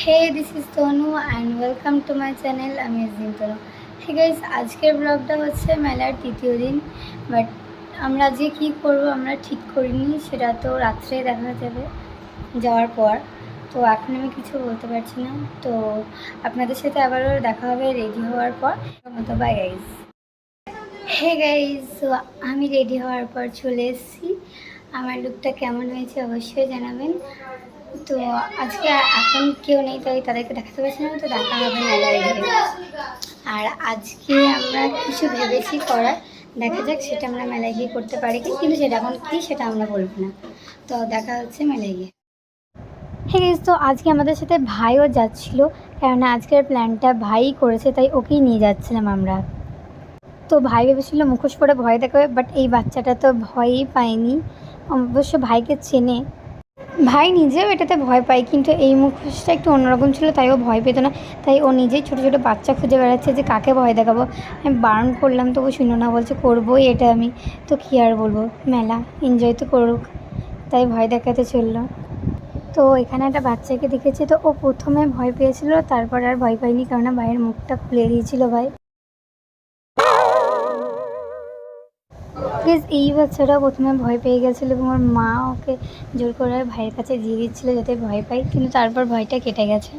Hey this is Tanu and welcome to my channel আমি gym Tanu hey guys আজকের ব্লগটা হচ্ছে মেলার তৃতীয় দিন বাট আমরা আজকে কী করব আমরা ঠিক করিনি, সেটা তো রাত্রে দেখা যাবে, যাওয়ার পর। তো এখন আমি কিছু বলতে পারছি না। তো আপনাদের সাথে আবারও দেখা হবে রেডি হওয়ার পর। মতো বাই গাইজ হে গাইজ আমি রেডি হওয়ার পর চলে এসেছি। আমার লুকটা কেমন হয়েছে অবশ্যই জানাবেন। তো আজকে এখন কেউ নেই তাই তাদেরকে দেখাতে পারছি না তো দেখা হবে মেলায় আর আজকে আমরা কিছু ভেবেছি করার দেখা যাক সেটা আমরা মেলায় গিয়ে করতে পারি কি কিন্তু সেটা এখন কী সেটা আমরা বলব না। তো দেখা হচ্ছে মেলায় গিয়ে। হ্যাঁ guys, তো আজকে আমাদের সাথে ভাইও যাচ্ছিল কেননা আজকের প্ল্যানটা ভাই করেছে তাই ওকেই নিয়ে যাচ্ছিলাম আমরা। তো ভাই ভেবেছিল মুখোশ পরে ভয় দেখাবে বাট এই বাচ্চাটা তো ভয়ই পায়নি। অবশ্য ভাইকে চেনে ভাই নিজেও এটাতে ভয় পায়, কিন্তু এই মুখোশটা একটু অন্যরকম ছিল, তাই ও ভয় পেত না। তাই ও নিজেই ছোটো ছোটো বাচ্চা খুঁজে বেড়াচ্ছে যে কাকে ভয় দেখাবো। আমি বারণ করলাম, তবু শুনো না, বলছে, করবোই এটা আমি। তো কী আর বলব? মেলা এনজয় তো করুক। তাই ভয় দেখাতে চলল। তো এখানে একটা বাচ্চাকে দেখেছি, তো ও প্রথমে ভয় পেয়েছিল, তারপর আর ভয় পায়নি কারণ ভাইয়ের মুখটা খুলে দিয়েছিল ভাই। প্লিজ এই বাচ্চাটা প্রথমে ভয় পেয়ে গেছিল এবং ওর মা ওকে জোর করে ভাইয়ের কাছে দিয়ে দিচ্ছিল যাতে ভয় পায়, কিন্তু তারপর ভয়টা কেটে গেছে।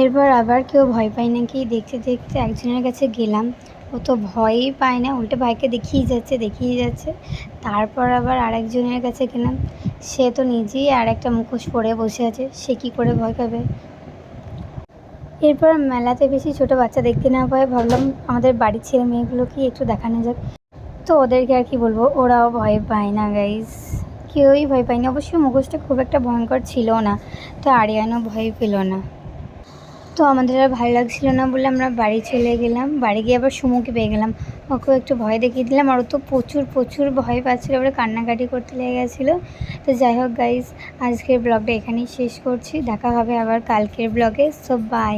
এরপর আবার কেউ ভয় পায় নাকি দেখতে দেখতে একজনের কাছে গেলাম। ও তো ভয়ই পায় না, উল্টে ভাইকে দেখিয়ে যাচ্ছে দেখিয়ে যাচ্ছে। তারপর আবার আরেকজনের কাছে গেলাম। সে তো নিজেই আর একটা মুখোশ পরে বসে আছে, সে কি করে ভয় পাবে? এরপর মেলাতে বেশি ছোট বাচ্চা দেখতে না পায়, ভাবলাম আমাদের বাড়ির ছেলে মেয়েগুলোকে একটু দেখানো যাক। তো ওদেরকে আর কি বলব, ওরাও ভয় পায় না গাইজ কেউই ভয় পায়নি। অবশ্যই মুখোশটা খুব একটা ভয়ঙ্কর ছিল না, তো আরিয়ানও ভয় পেল না। তো আমাদের আর ভালো লাগছিল না বলে আমরা বাড়ি চলে গেলাম। বাড়ি গিয়ে আবার সুমুকে পেয়ে গেলাম। ওকেও একটু ভয় দেখিয়ে দিলাম। আর তো প্রচুর প্রচুর ভয় পাচ্ছিলো। এবারে কান্নাকাটি করতে লেগে গেছিল। তো যাই হোক গাইজ আজকের ব্লগটা এখানেই শেষ করছি। দেখা হবে আবার কালকের ব্লগে সো বাই